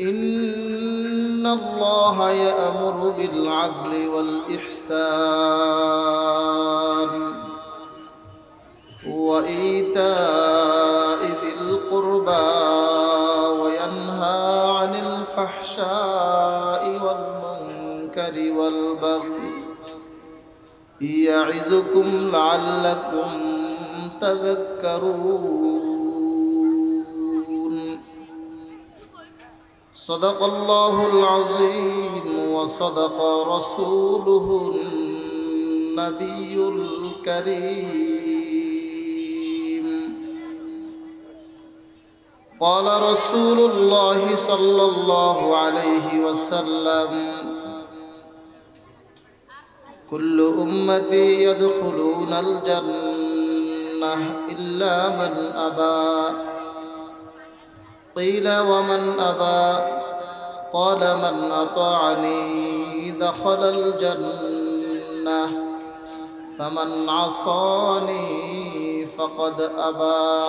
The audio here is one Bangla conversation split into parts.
إن الله يأمر بالعدل والإحسان وإيتاء ذي القربى وينهى عن الفحشاء والمنكر والبغي يعظكم لعلكم تذكرون صدق الله العظيم وصدق رسوله النبي الكريم قال رسول الله صلى الله عليه وسلم كل أمتي يدخلون الجنة إلا من أبى قيل ومن أبى؟ قال من أطاعني دخل الجنة فمن عصاني فقد أبى.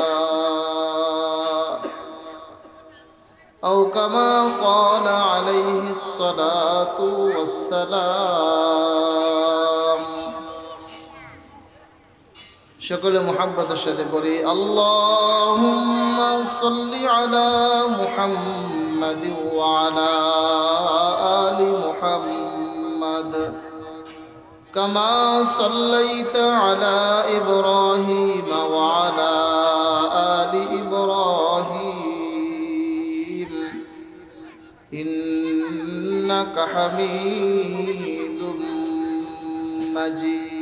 أو كما قال عليه الصلاة والسلام সকলে মোহাম্মতের সাথে পড়ি আল্লাহুম্মা সাল্লি আলা মুহাম্মাদ ওয়া আলা আলি মুহাম্মাদ كما صليت على إبراهيم وعلى آل إبراهيم إنك حميد مجيد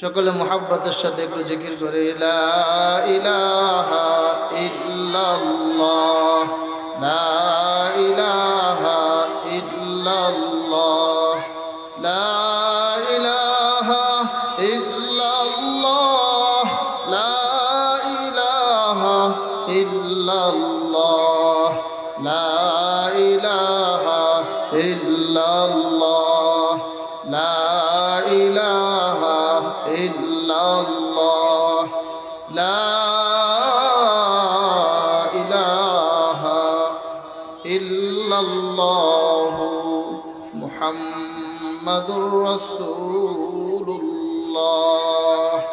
সকলে মোহাব্বতের সাথে একটু জিকির করে লা ইলাহা ইল্লাল্লাহ رسول الله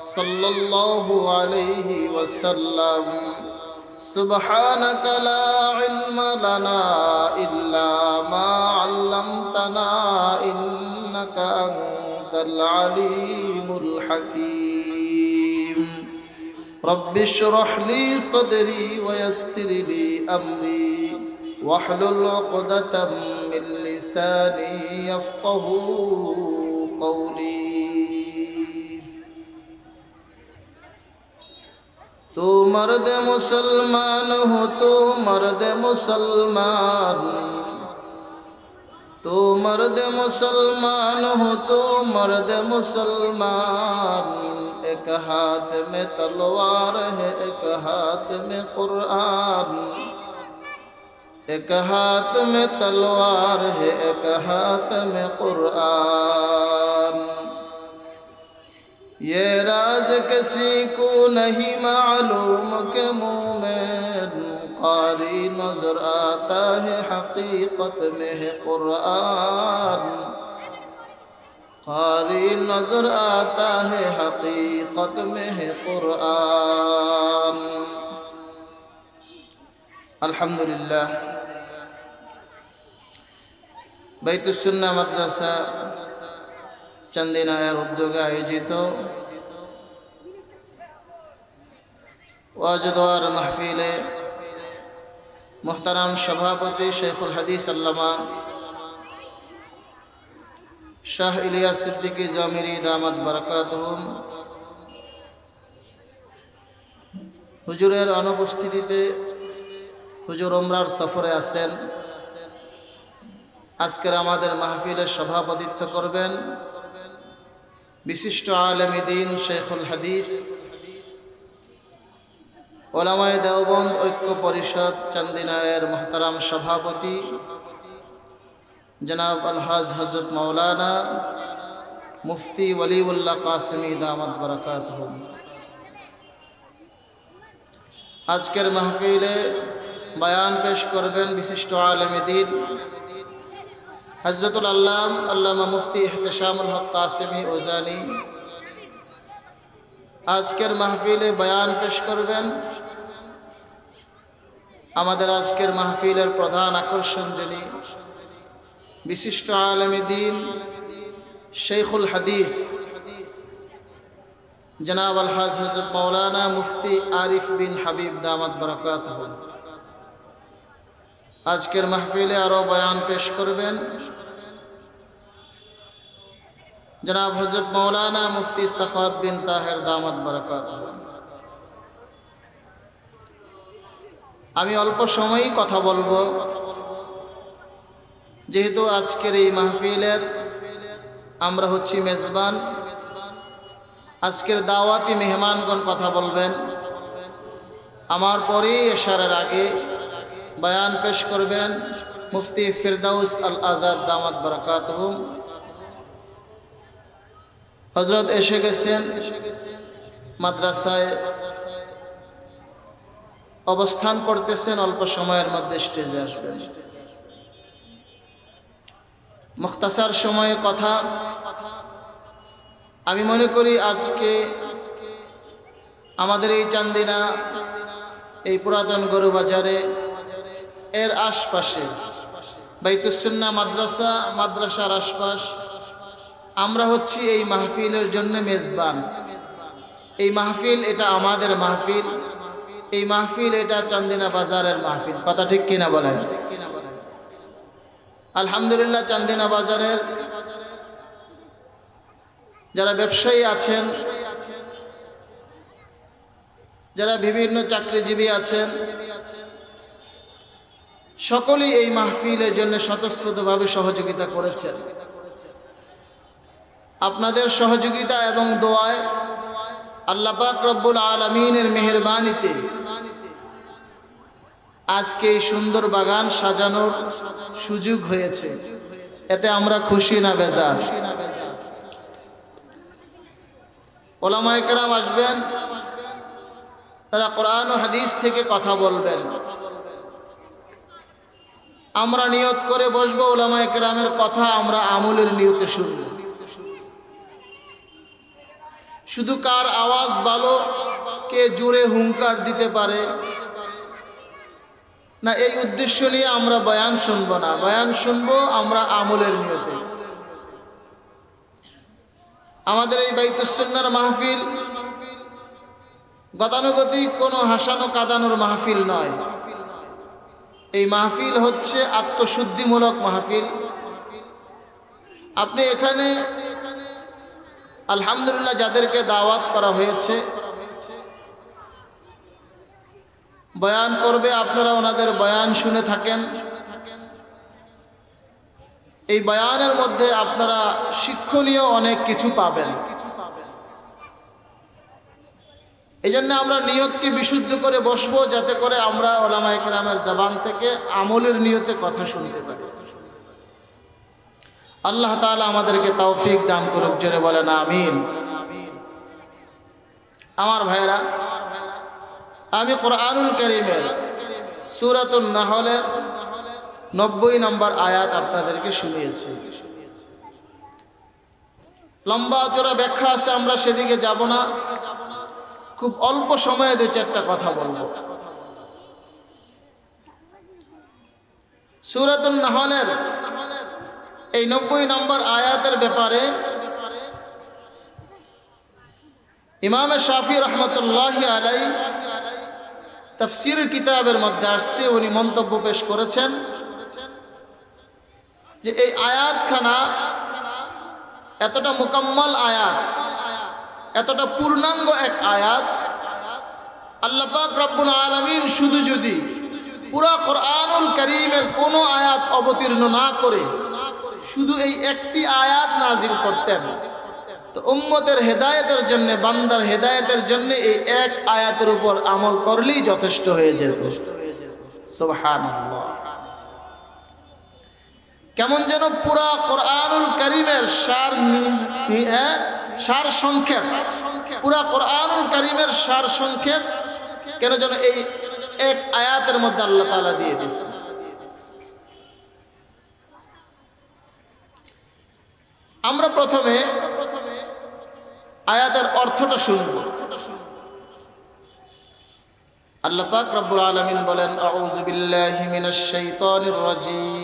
صلى الله عليه وسلم سبحانك لا علم لنا إلا ما علمتنا إنك أنت العليم الحكيم رب اشرح لي صدري ويسر لي أمري واحلل عقدة من بلساني يفقه قولي تو مرد مسلمان ہو تو مرد مسلمان تو مرد مسلمان ہو تو مرد مسلمان ایک ہاتھ میں تلوار ہے ایک ہاتھ میں قرآن ایک ہاتھ میں تلوار ہے، ایک ہاتھ میں قرآن۔ یہ راز کسی کو نہیں معلوم کہ مومن قاری نظر آتا ہے، حقیقت میں ہے قرآن۔ قاری نظر آتا ہے، حقیقت میں ہے قرآن۔ আলহামদুলিল্লাহ। বাইতুসুন্না মাদ্রাসা চান্দিনায়ের উদ্যোগে আয়োজিত ওয়াজদোয়ার মাহফিলে মোহতারাম সভাপতি শেখুল হাদিস আল্লামা শাহ ইলিয়াস সিদ্দিকী জামিরি দামাত বারাকাতহুম। হুজুরের অনুপস্থিতিতে হুজুর ওমরার সফরে আছেন। আজকের আমাদের মাহফিলের সভাপতিত্ব করবেন বিশিষ্ট আলমী দিন শেখুল হাদিস, ওলামায় দেওবন্দ ঐক্য পরিষদ চান্দিনায়ের মোহতারাম সভাপতি, জনাব আলহাজ হজরত মৌলানা মুফতি ওলিউল্লাহ কাসমি দামদ বরকাত আজকের মাহফিলে বয়ান পেশ করবেন বিশিষ্ট আলমদিন হজরতুল আল্লাম, আল্লামা মুফতি এহতেশামুল হক কাসেমি ওজানি। আজকের মাহফিলে বয়ান পেশ করবেন। আমাদের আজকের মাহফিলের প্রধান আকর্ষণ যিনি বিশিষ্ট আলমদিন শেখুল হাদিস। জনাব আলহাজ হজরত মৌলানা মুফতি আরিফ বিন হাবিব দামাত বরকাত আজকের মাহফিলে আরও বয়ান পেশ করবেন। জনাব হজরত মৌলানা মুফতি সখাত বিন তাহের দামত বরকাত। আমি অল্প সময়ই কথা বলব। যেহেতু আজকের এই মাহফিলের আমরা হচ্ছি মেজবান, আজকের দাওয়াতি মেহমানগণ কথা বলবেন। আমার পরেই এশারের আগে বয়ান পেশ করবেন মুফতি ফিরদাউস আল আজাদ দামাত বরকাত হজরত এসে গেছেন মাদ্রাসায় অবস্থান করতেছেন অল্প সময়ের মধ্যে স্টেজে আসবেন। মুখতাসার সময়ে কথা। আমি মনে করি আজকে আমাদের এই চান্দিনা, এই পুরাতন গরু বাজারে এর আশপাশে। বাইতুসুন্না মাদ্রাসা, মাদ্রাসার আশপাশ। আমরা হচ্ছি এই মাহফিলের জন্য মেজবান। এই মাহফিল এটা আমাদের মাহফিল। এই মাহফিল এটা চান্দিনা বাজারের মাহফিল। কথা ঠিক কিনা বলেন? আলহামদুলিল্লাহ চান্দিনা বাজারের যারা ব্যবসায়ী আছেন, যারা বিভিন্ন চাকরিজীবী আছেন সকলেই এই মাহফিলের জন্য স্বতঃস্ফূর্তভাবে সহযোগিতা করেছেন। আপনাদের সহযোগিতা এবং দোয়ায় আল্লাপাক রব্বুল আলমিনের মেহরবানিতে আজকে এই সুন্দর বাগান সাজানোর সুযোগ হয়েছে। এতে আমরা খুশি না বেজার। ওলামায়করাম আসবেন, তারা কোরআন ও হাদিস থেকে কথা বলবেন। আমরা নিয়ত করে বসবো ওলামায় কেরামের কথা, আমরা আমলের নিয়তে শুনব। শুধু কার আওয়াজ ভালো, কে জোরে হুঙ্কার দিতে পারে? না, এই উদ্দেশ্য নিয়ে আমরা বয়ান শুনব না। বয়ান শুনব আমরা আমলের নিয়তে। আমাদের এই বাইতুসন্নার মাহফিল গতানুগতিক কোনো হাসানো কাদানোর মাহফিল নয়। এই মাহফিল হচ্ছে আত্মশুদ্ধিমূলক মাহফিল। আপনি এখানে আলহামদুলিল্লাহ যাদেরকে দাওয়াত করা হয়েছে, বয়ান করবে, আপনারা ওনাদের বয়ান শুনে থাকেন। এই বয়ানের মধ্যে আপনারা শিক্ষণীয় অনেক কিছু পাবেন। এই জন্য আমরা নিয়তকে বিশুদ্ধ করে বসবো যাতে করে আমরা ওলামা একরামের জবান থেকে আমলের নিয়তে কথা শুনতে পারি। আল্লাহ তালা আমাদেরকে তৌফিক দান করুক, জোরে বলেন আমিন। আমার ভাইরা আমি কোরআনুল করিমের সুরাতুল নাহলের নব্বই নম্বর আয়াত আপনাদেরকে শুনিয়েছি। লম্বা চোরা ব্যাখ্যা আছে, আমরা সেদিকে যাব না। খুব অল্প সময়ে দুই চারটা কথা বলব সুরাতুল নাহলের এই নব্বই নম্বর আয়াতের ব্যাপারে ইমামে শাফি রহমতুল্লাহ আলাই তফসির কিতাবের মধ্যে আসছে, উনি মন্তব্য পেশ করেছেন যে এই আয়াতখানা এতটা মোকাম্মল আয়াত এতটা পূর্ণাঙ্গ এক আয়াত। আল্লাহ পাক রব্বুল আলমিন শুধু যদি পুরা কোরআনুল করিমের কোনো আয়াত অবতীর্ণ না করে শুধু এই একটি আয়াত নাজিল করতেন, তো উম্মতের হেদায়তের জন্য, বান্দার হেদায়তের জন্য এই এক আয়াতের উপর আমল করলেই যথেষ্ট হয়ে যেত। সুবহানাল্লাহ। কেমন যেন পুরা কোরআনুল করিমের সার সার সংক্ষেপ। পুরা কোরআনুল করিমের সার সংক্ষেপ, কেন যেন এই এক আয়াতের মধ্যে আল্লাহ তাআলা দিয়ে দিয়েছেন। আমরা প্রথমে আয়াতের অর্থটা শুনব। আল্লাহ পাক রব্বুল আলামিন বলেন, আউযু বিল্লাহি মিনাশ শাইতানির রাজীম।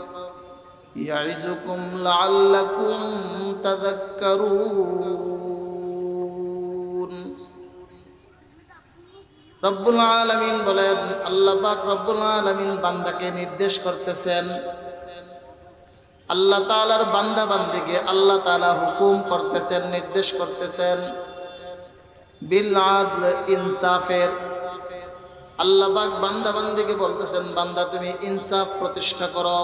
يعظكم لعلكم تذكرون রব্বুল আলমিন বলেন আল্লাহ পাক রব্বুল আলমিন বান্দাকে নির্দেশ করতেছেন আল্লাহ তালার বান্দা বান্দিকে আল্লাহ তালা হুকুম করতেছেন নির্দেশ করতেছেন বিল আদল ইনসাফের আল্লাহ পাক বান্দা বান্দিকে বলতেছেন বান্দা তুমি ইনসাফ প্রতিষ্ঠা করো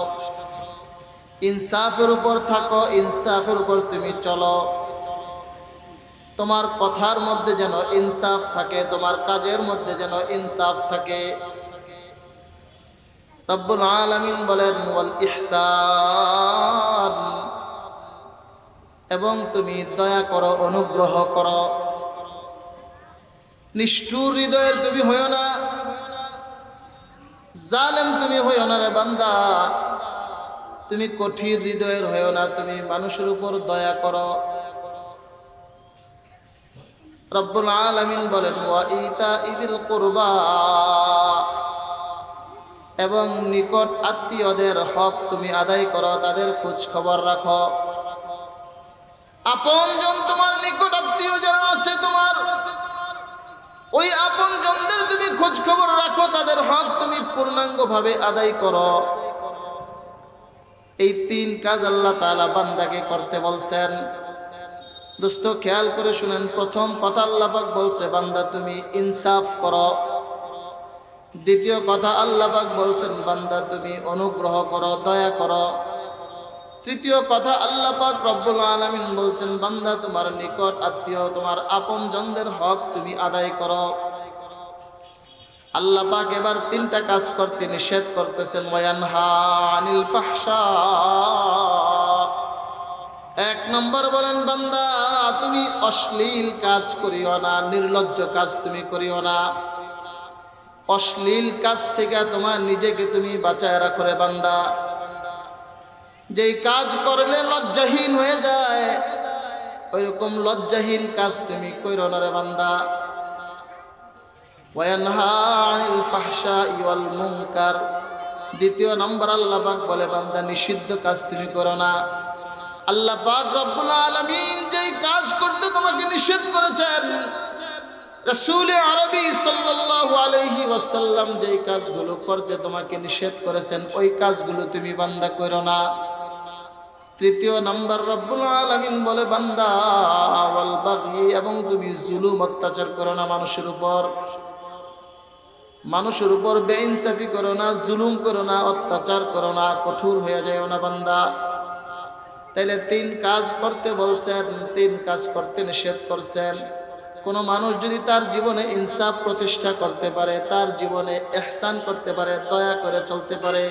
ইনসাফের উপর থাকো, ইনসাফের উপর তুমি চলো। তোমার কথার মধ্যে যেন ইনসাফ থাকে, তোমার কাজের মধ্যে যেন ইনসাফ থাকে। রব্বুল আলামিন বলেন, ওয়াল ইহসান এবং তুমি দয়া করো, অনুগ্রহ করো। নিষ্ঠুর হৃদয়ের তুমি হইও না। জালেম তুমি হইও না রে বান্দা। তুমি কঠিন হৃদয়ের হয়েও না, তুমি মানুষের উপর দয়া করো। রব্বুল আলামিন বলেন ইদিল এবং নিকট আত্মীয়দের হক তুমি আদায় করো, তাদের খোঁজ খবর রাখো। আপনজন তোমার নিকট আত্মীয় যারা আছে তোমার, ওই আপন জনদের তুমি খোঁজ খবর রাখো, তাদের হক তুমি পূর্ণাঙ্গ ভাবে আদায় করো। এই তিন কাজ আল্লাহ তাআলা বান্দাকে করতে বলছেন। দোস্ত, খেয়াল করে শুনেন, প্রথম কথা আল্লাহ পাক বলছে, বান্দা তুমি ইনসাফ করো। দ্বিতীয় কথা আল্লাপাক বলছেন, বান্দা তুমি অনুগ্রহ করো, দয়া করো। তৃতীয় কথা আল্লাহ পাক রব্বুল আলামিন বলছেন, বান্দা তোমার নিকট আত্মীয়, তোমার আপন জনদের হক তুমি আদায় করো। আল্লাহ পাক এবার তিনটা কাজ করতে নিষেধ করতেছেন ওয়ানহা আনিল ফাহশা। এক নম্বর বলেন, বান্দা, তুমি অশ্লীল কাজ করিও না, নির্লজ্জ কাজ তুমি করিও না। অশ্লীল কাজ থেকে তোমার নিজেকে তুমি বাঁচায় রাখো রে বান্দা। যেই কাজ করলে লজ্জাহীন হয়ে যায়, ওইরকম লজ্জাহীন কাজ তুমি কইরো না রে বান্দা। ওয়ানহা আনিল ফাহশাই ওয়াল মুনকার দ্বিতীয় নম্বর আল্লাহ পাক বলে, বান্দা, নিষিদ্ধ কাজ তুমি করো না। আল্লাহ পাক রব্বুল আলামিন যেই কাজ করতে তোমাকে নিষেধ করেছেন, রাসূল আরবি সাল্লাল্লাহু আলাইহি ওয়াসাল্লাম যেই কাজগুলো করতে তোমাকে নিষেধ করেছেন, ওই কাজগুলো তুমি বান্দা করো না। তৃতীয় নাম্বার রব্বুল আলামিন বলে, বান্দা এবং তুমি জুলুম অত্যাচার করো না মানুষের উপর। মানুষের উপর বেইনসাফি করো না, জুলুম করো না, অত্যাচার করো না, কঠোর হয়ে যায় না বান্দা। তাইলে তিন কাজ করতে বলছেন, তিন কাজ করতে নিষেধ করছেন। কোনো মানুষ যদি তার জীবনে ইনসাফ প্রতিষ্ঠা করতে পারে, তার জীবনে এহসান করতে পারে, দয়া করে চলতে পারে,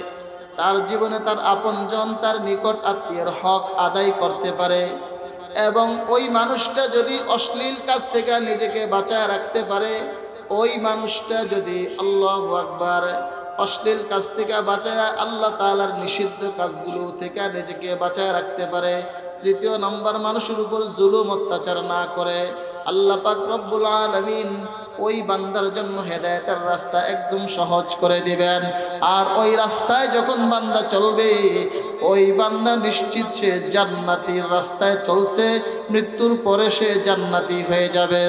তার জীবনে তার আপনজন, তার নিকট আত্মীয়ের হক আদায় করতে পারে, এবং ওই মানুষটা যদি অশ্লীল কাজ থেকে নিজেকে বাঁচায় রাখতে পারে ওই মানুষটা যদি আল্লাহ আকবার অশ্লীল কাজ থেকে বাঁচায়, আল্লাহ তালার নিষিদ্ধ কাজগুলো থেকে নিজেকে বাঁচায় রাখতে পারে। তৃতীয় নম্বর, মানুষের উপর জুলুম অত্যাচার না করে। আল্লাহ পাক রব্বুল আলমিন ওই বান্দার জন্য হেদায়তের রাস্তা একদম সহজ করে দিবেন। আর ওই রাস্তায় যখন বান্দা চলবে, ওই বান্দা নিশ্চিত সে জান্নাতির রাস্তায় চলছে, মৃত্যুর পরে সে জান্নাতি হয়ে যাবে।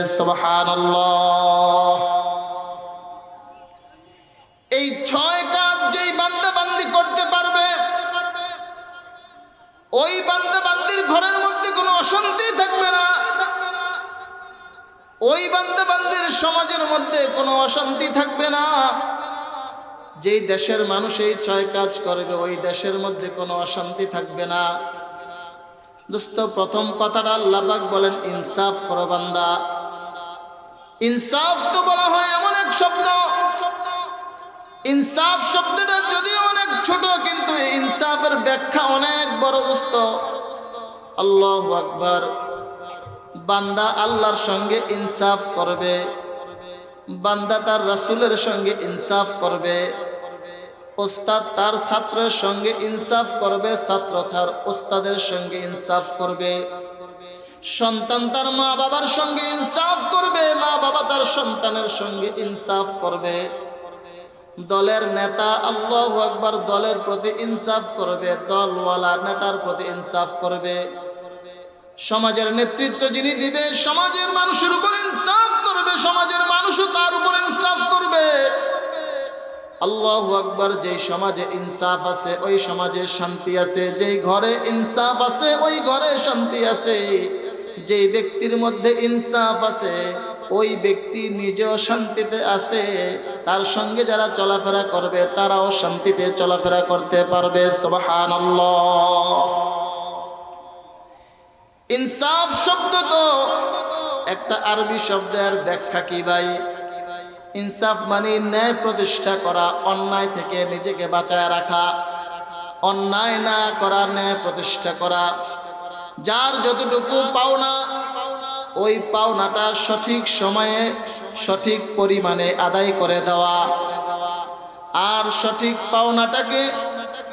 এই ছয় কাজ যেই বান্দা বান্দি করতে পারবে, ওই বান্দা বান্দির ঘরের মধ্যে কোনো অশান্তি থাকবে না ওই বান্দা বান্দির সমাজের মধ্যে কোনো অশান্তি থাকবে না। যেই দেশের মানুষ এই ছয় কাজ করবে, ওই দেশের মধ্যে কোনো অশান্তি থাকবে না। দোস্ত, প্রথম কথাটা আল্লাপাক বলেন, ইনসাফ করো বান্দা। ইনসাফ তো বলা হয় এমন এক শব্দ। ইনসাফ শব্দটা যদিও অনেক ছোট, কিন্তু ইনসাফের ব্যাখ্যা অনেক বড়, দোস্ত। আল্লাহ আকবার। বান্দা আল্লাহর সঙ্গে ইনসাফ করবে, বান্দা তার রাসুলের সঙ্গে ইনসাফ করবে, ওস্তাদ তার ছাত্রের সঙ্গে ইনসাফ করবে, ছাত্র তার ওস্তাদের সঙ্গে ইনসাফ করবে, সন্তান তার মা বাবার সঙ্গে ইনসাফ করবে মা বাবা তার সন্তানের সঙ্গে ইনসাফ করবে, দলের নেতা আল্লাহ আকবার দলের প্রতি ইনসাফ করবে, দলওয়ালা নেতার প্রতি ইনসাফ করবে। সমাজের নেতৃত্ব যিনি দিবে, সমাজের মানুষের উপর ইনসাফ করবে, সমাজের মানুষও তার উপর ইনসাফ করবে। আল্লাহ আকবার, যেই সমাজে ইনসাফ আছে, ওই সমাজে শান্তি আছে। যেই ঘরে ইনসাফ আছে, ওই ঘরে শান্তি আছে। যেই ব্যক্তির মধ্যে ইনসাফ আছে, ওই ব্যক্তি নিজেও শান্তিতে আছে। তার সঙ্গে যারা চলাফেরা করবে, তারাও শান্তিতে চলাফেরা করতে পারবে। সুবহানাল্লাহ। ইনসাফ শব্দ তো। একটা আরবি শব্দের ব্যাখ্যা কি ভাই? ইনসাফ মানে ন্যায় প্রতিষ্ঠা করা, অন্যায় থেকে নিজেকে বাঁচায় রাখা। অন্যায় না করা, ন্যায় প্রতিষ্ঠা করা। যার যতটুকু পাওনা, ওই পাওনাটা সঠিক সময়ে, সঠিক পরিমাণে আদায় করে দেওয়া। আর সঠিক পাওনাটাকে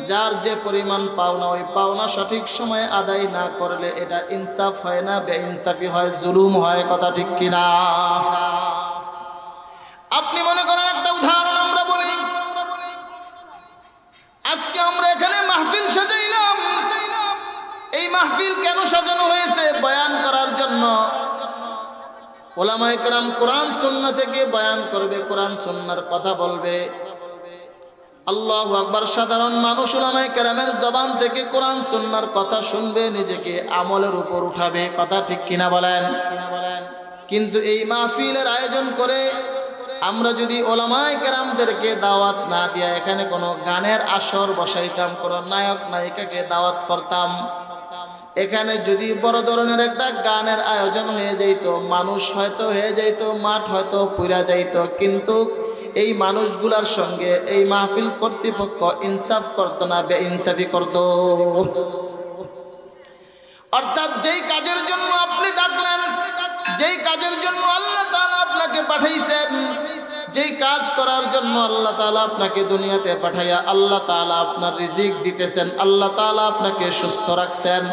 যার যে পরিমাণ পাওনা, ওই পাওনা সঠিক সময়ে আদায় না করলে এটা ইনসাফ হয় না বে ইনসাফি হয়, জুলুম হয়, কথা ঠিক কিনা? আপনি মনে করেন একটা উদাহরণ আমরা বলি, আজকে আমরা এখানে মাহফিল সাজাইলাম। এই মাহফিল কেন সাজানো হয়েছে বয়ান করার জন্য? ওলামাই কেরাম কোরআন সুন্না থেকে বয়ান করবে, কোরআন সুন্নার কথা বলবে। আল্লাহ আকবার, সাধারণ মানুষ ওলামায় কেরামের জবান থেকে কোরআন, সুন্নার কথা শুনবে, নিজেকে আমলের উপর উঠাবে। কথা ঠিক কিনা বলেন? কিন্তু এই মাহফিলের আয়োজন করে আমরা যদি ওলামায় কেরামদেরকে দাওয়াত না দিয়া এখানে কোনো গানের আসর বসাইতাম, কোনো নায়ক নায়িকাকে দাওয়াত করতাম, এখানে যদি বড় ধরনের একটা গানের আয়োজন হয়ে যাইতো, মানুষ হয়তো হয়ে যাইতো, মাঠ হয়তো পুরা যাইতো, কিন্তু এই মানুষগুলার সঙ্গে এই মাহফিল কর্তৃপক্ষ ইনসাফ করত না বে ইনসাফি করতো। অর্থাৎ যেই কাজের জন্য আপনি ডাকলেন, যেই কাজের জন্য আল্লাহ তাআলা আপনাকে পাঠাইছেন, যেই কাজ করার জন্য আল্লাহ তাআলা আপনাকে দুনিয়াতে পাঠাইয়া আল্লাহ তাআলা আপনার রিজিক দিতেছেন, আল্লাহ তাআলা আপনাকে সুস্থ রাখছেন,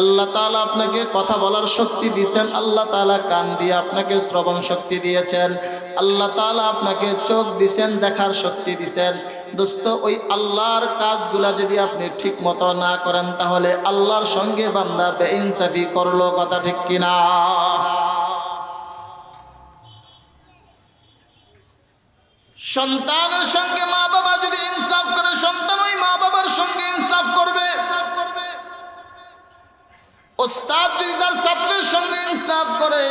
আল্লাহ তাআলা আপনাকে কথা বলার শক্তি দিয়েছেন আল্লাহ তাআলা কান দিয়ে আপনাকে শ্রবণ শক্তি দিয়েছেন। আল্লাহ তাআলা আপনাকে চোখ দিছেন, দেখার শক্তি দিছেন। দোস্ত, ওই আল্লাহর কাজগুলা যদি আপনি ঠিক মতো না করেন, তাহলে আল্লাহর সঙ্গে বান্দা বেইনসাফি করল কথা ঠিক কিনা? সন্তানের সঙ্গে মা বাবা যদি ইনসাফ করে, সন্তান ওই মা বাবার সঙ্গে ইনসাফ করবে। ওস্তাদ যদি তার ছাত্রের সঙ্গে ইনসাফ করে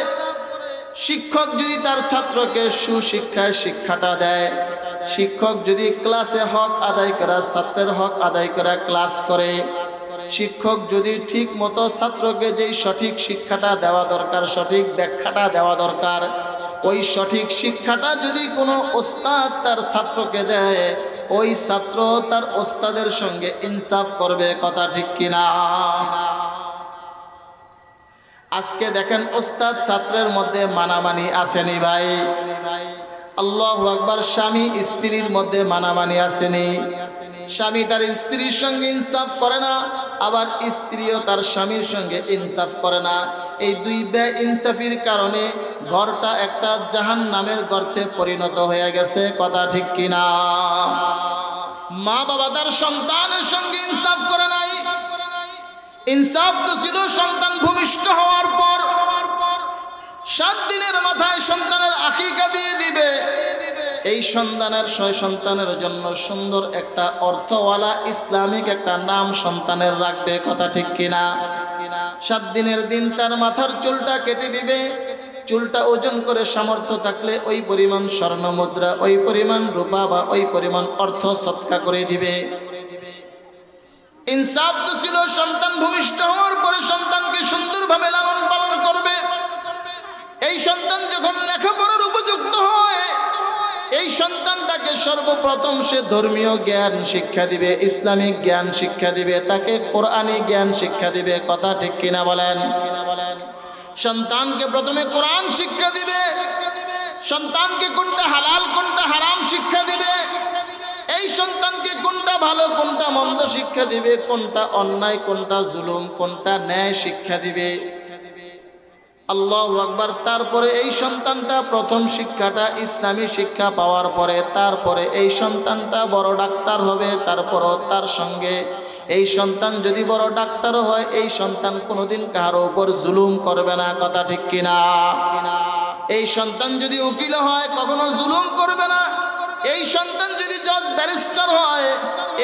শিক্ষক যদি তার ছাত্রকে সুশিক্ষায় শিক্ষাটা দেয়, শিক্ষক যদি ক্লাসে হক আদায় করা ছাত্রের হক আদায় করা ক্লাস করে, শিক্ষক যদি ঠিক মতো ছাত্রকে যেই সঠিক শিক্ষাটা দেওয়া দরকার, সঠিক ব্যাখ্যাটা দেওয়া দরকার, ওই সঠিক শিক্ষাটা যদি কোনো ওস্তাদ তার ছাত্রকে দেয়, ওই ছাত্র তার ওস্তাদের সঙ্গে ইনসাফ করবে, কথা ঠিক কিনা? আজকে দেখেন ওস্তাদ ছাত্রের মধ্যে মানামানি আসেনি ভাই। আল্লাহ আকবার, স্বামী স্ত্রীর মধ্যে মানামানি আসেনি। স্বামী তার স্ত্রীর সঙ্গে ইনসাফ করে না, আবার স্ত্রীও তার স্বামীর সঙ্গে ইনসাফ করে না। এই দুই বে ইনসাফির কারণে ঘরটা একটা জাহান নামের গর্তে পরিণত হয়ে গেছে, কথা ঠিক কিনা? মা বাবা তার সন্তানের সঙ্গে ইনসাফ করে নাই ইনসাফ তো ছিল, সন্তান ভূমিষ্ঠ হওয়ার পর। হওয়ার পর সাত দিনের মাথায় সন্তানের আকিকা দিয়ে দিবে। এই সন্তানের ছয় সন্তানের জন্য সুন্দর একটা অর্থওয়ালা, ইসলামিক একটা নাম সন্তানের রাখবে, কথা ঠিক কিনা? সাত দিনের দিন তার মাথার চুলটা কেটে দিবে। চুলটা ওজন করে সামর্থ্য থাকলে ওই পরিমাণ স্বর্ণ মুদ্রা ওই পরিমাণ রূপা বা ওই পরিমাণ অর্থ সৎকা করে দিবে। ইনসাফ তো ছিল, সন্তান ভূমিষ্ঠ হওয়ার পরে সন্তানকে সুন্দরভাবে লালন পালন করবে। এই সন্তান যখন লেখাপড়ার উপযুক্ত হয়, এই সন্তানটাকে সর্বপ্রথম সে ধর্মীয় জ্ঞান শিক্ষা দিবে, ইসলামিক জ্ঞান শিক্ষা দিবে, তাকে কোরআনী জ্ঞান শিক্ষা দিবে, কথা ঠিক কিনা বলেন? সন্তানকে প্রথমে কোরআন শিক্ষা দিবে, সন্তানকে কোনটা হালাল, কোনটা হারাম শিক্ষা দিবে ভালো, কোনটা মন্দ শিক্ষা দিবে, কোনটা অন্যায়, কোনটা জুলুম, কোনটা ন্যায় শিক্ষা দিবে। আল্লাহ আকবার। তারপরে এই সন্তানটা প্রথম শিক্ষাটা ইসলামী শিক্ষা পাওয়ার পরে, তারপরে এই সন্তানটা বড় ডাক্তার হবে, তারপরও তার সঙ্গে। এই সন্তান যদি বড় ডাক্তারও হয়, এই সন্তান কোনোদিন কারও উপর জুলুম করবে না, কথা ঠিক কিনা? এই সন্তান যদি উকিল হয়, কখনো জুলুম করবে না এই সন্তান যদি জজ ব্যারিস্টার হয়,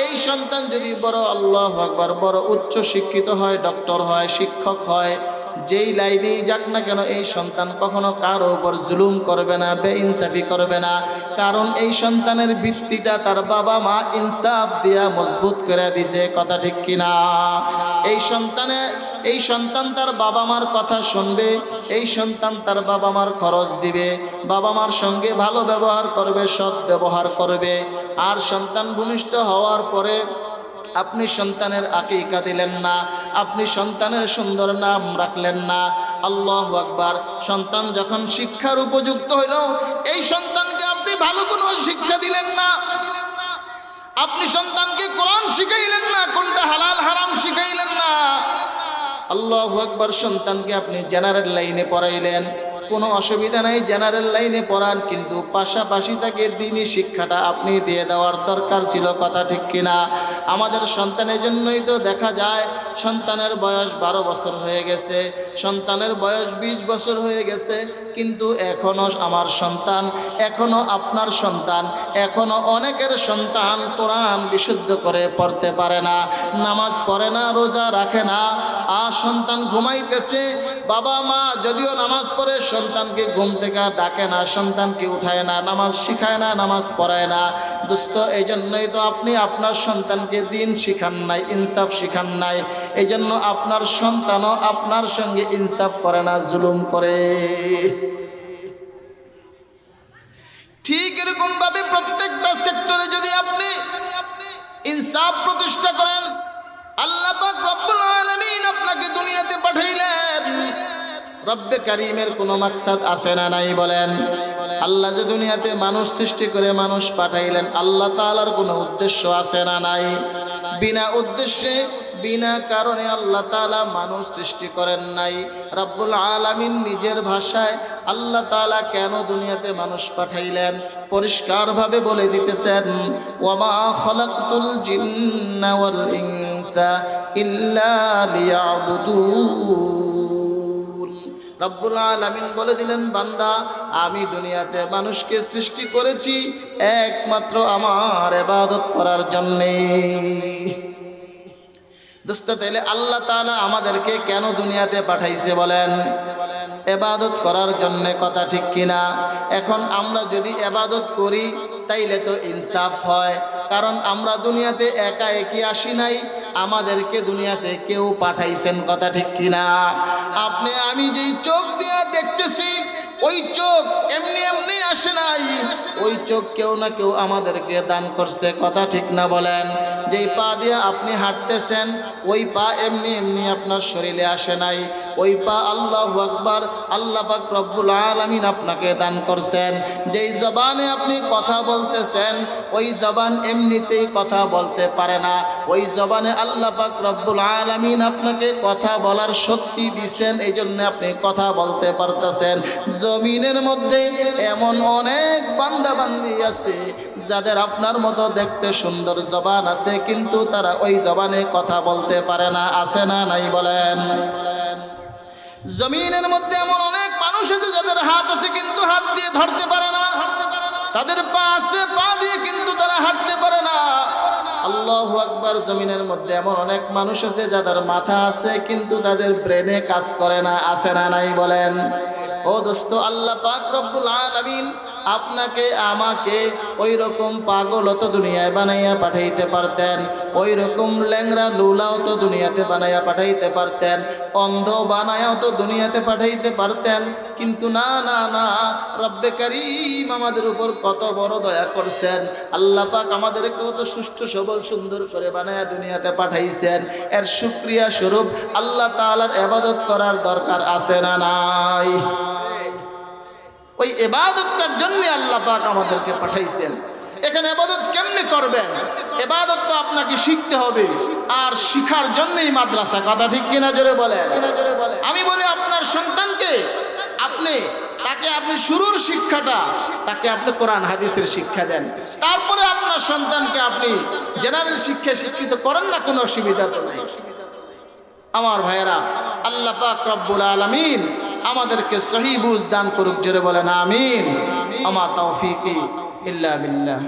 এই সন্তান যদি বড় আল্লাহ আকবার, বড় উচ্চ শিক্ষিত হয়, ডক্টর হয়, শিক্ষক হয় যেই লাইনেই যাক না কেন, এই সন্তান কখনো কারও উপর জুলুম করবে না, বেইনসাফি করবে না। কারণ এই সন্তানের ভিত্তিটা তার বাবা মা ইনসাফ দিয়া মজবুত করে দিছে, কথা ঠিক কিনা এই সন্তানে, এই সন্তান তার বাবা মার কথা শুনবে, এই সন্তান তার বাবা মার খরচ দিবে, বাবা মার সঙ্গে ভালো ব্যবহার করবে, সৎ ব্যবহার করবে। আর সন্তান ভূমিষ্ঠ হওয়ার পরে আপনি সন্তানের আকিকা দিলেন না, আপনি সন্তানের সুন্দর নাম রাখলেন না। আল্লাহ আকবার। সন্তান যখন শিক্ষার উপযুক্ত হইল, এই সন্তানকে আপনি ভালো কোনো শিক্ষা দিলেন না। আপনি সন্তানকে কোরআন শিখাইলেন না, কোনটা হালাল হারাম শিখাইলেন না। আল্লাহ আকবার। সন্তানকে আপনি জেনারেল লাইনে পড়াইলেন। কোনো অসুবিধা নাই, জেনারেল লাইনে পড়ান, কিন্তু পাশাপাশি তাকে দিনই শিক্ষাটা আপনি দিয়ে দেওয়ার দরকার ছিল, কথা ঠিক কিনা? আমাদের সন্তানের জন্যই তো দেখা যায়, সন্তানের বয়স বারো বছর হয়ে গেছে, সন্তানের বয়স ২০ বছর হয়ে গেছে, কিন্তু এখনও আমার সন্তান এখনও আপনার সন্তান এখনও অনেকের সন্তান কোরআন বিশুদ্ধ করে পড়তে পারে না, নামাজ পড়ে না, রোজা রাখে না, আর সন্তান ঘুমাইতেছে, বাবা মা যদিও নামাজ পড়ে, সন্তানকে ঘুম থেকে ডাকে না, সন্তানকে উঠায় না, নামাজ শিখায় না, নামাজ পড়ায় না, দুস্থ এই জন্যই তো আপনি আপনার সন্তানকে দিন শিখান নাই, ইনসাফ শিখান নাই। এই জন্য আপনার সন্তানও আপনার সঙ্গে ইনসাফ করে না, জুলুম করে। ঠিক এরকম ভাবে প্রত্যেকটা সেক্টরে যদি আপনি ইনসাফ প্রতিষ্ঠা করেন, আল্লাহ রব্বুল আলামিন আপনাকে দুনিয়াতে পাঠাইলেন। রব্বে কারিমের কোনো মাকসাদ আছে না নাই বলেন। আল্লাহ যে দুনিয়াতে মানুষ সৃষ্টি করে মানুষ পাঠাইলেন, আল্লাহ তাআলার কোনো উদ্দেশ্য আছে না নাই। বিনা উদ্দেশ্যে, বিনা কারণে আল্লাহ তাআলা মানুষ সৃষ্টি করেন নাই। রব্বুল আলামিন নিজের ভাষায় আল্লাহ তাআলা কেন দুনিয়াতে মানুষ পাঠাইলেন? পরিষ্কারভাবে বলে দিতেছেন, ওয়ামা ইল্লা রব্বুল আলামিন বলে দিলেন, বান্দা, আমি দুনিয়াতে মানুষকে সৃষ্টি করেছি একমাত্র আমার এবাদত করার জন্যে। তাইলে আল্লাহ তাআলা আমাদেরকে কেন দুনিয়াতে পাঠাইছে বলেন? এবাদত করার জন্য কথা ঠিক কিনা? এখন আমরা যদি এবাদত করি তাইলে তো ইনসাফ হয়। কারণ আমরা দুনিয়াতে একা একই আসি নাই, আমাদেরকে দুনিয়াতে কেউ পাঠাইছেন কথা ঠিক কিনা? আপনি, আমি যেই চোখ দিয়ে দেখতেছি, ওই চোখ এমনি এমনি আসে নাই। ওই চোখ কেউ না কেউ আমাদেরকে দান করছে, কথা ঠিক না বলেন। যেই পা দিয়ে আপনি হাঁটতেছেন, ওই পা এমনি এমনি আপনার শরীরে আসে নাই। ওই পা আল্লাহ আকবার, আল্লাহ পাক রব্বুল আলামিন আপনাকে দান করছেন। যেই জবানে আপনি কথা বলতেছেন, ওই জবান এমনিতেই কথা বলতে পারে না। ওই জবানে আল্লাহ পাক রব্বুল আলামিন আপনাকে কথা বলার শক্তি দিছেন এই জন্য আপনি কথা বলতে পারতেছেন। জমিনের মধ্যে এমন অনেক বান্দা বান্দি আছে, যাদের আপনার মতো দেখতে সুন্দর জবান আছে, কিন্তু তারা ওই জবানে কথা বলতে পারে না, আছে না নাই বলেন। জমিনের মধ্যে এমন অনেক মানুষ আছে যাদের হাত আছে, কিন্তু হাত দিয়ে ধরতে পারে না। ধরতে পারে না তাদের পা আছে, পা দিয়ে কিন্তু তারা হাঁটতে পারে না। আল্লাহ আকবার, জমিনের মধ্যে এমন অনেক মানুষ আছে যাদের মাথা আছে, কিন্তু তাদের ব্রেনে কাজ করে না, আছে না নাই বলেন। ও দোস্ত, আল্লাহ পাক রব্বুল আলামিন আপনাকে, আমাকে ওই রকম পাগল তো দুনিয়ায় বানাইয়া পাঠাইতে পারতেন ওই রকম ল্যাংরা লুলাও তো দুনিয়াতে বানাইয়া পাঠাইতে পারতেন, অন্ধ বানায়াও তো দুনিয়াতে পাঠাইতে পারতেন, কিন্তু না না না, রব্বে করিম আমাদের উপর কত বড় দয়া করছেন। আল্লাহ পাক আমাদেরকে কত সুষ্ঠু, সবল, সুন্দর করে বানায়া দুনিয়াতে পাঠাইছেন। এর সুক্রিয়া স্বরূপ আল্লাহ তাআলার এবাদত করার দরকার আছে না নাই? ওই এবাদতটার জন্য আল্লাহ পাক আমাদেরকে পাঠাইছেন। এখানে এবাদত কেমনে করবেন? এবাদত তো আপনাকে শিখতে হবে, আর শিখার জন্যই মাদ্রাসা। কথা ঠিক কিনা জোরে বলেন? আমি বলি আপনার সন্তানকে আপনি, তাকে আপনি শুরুর শিক্ষাটা, তাকে আপনি কোরআন, হাদিসের শিক্ষা দেন। তারপরে আপনার সন্তানকে আপনি জেনারেল শিক্ষায় শিক্ষিত করেন না, কোনো অসুবিধা তো নেই। আমার ভাইয়েরা, আল্লাহ পাক রব্বুল আলামিন আমাদেরকে সহি বুঝ দান করুক জোরে বলেন আমিন। আমা তৌফিকি ইল্লা বিল্লাহ।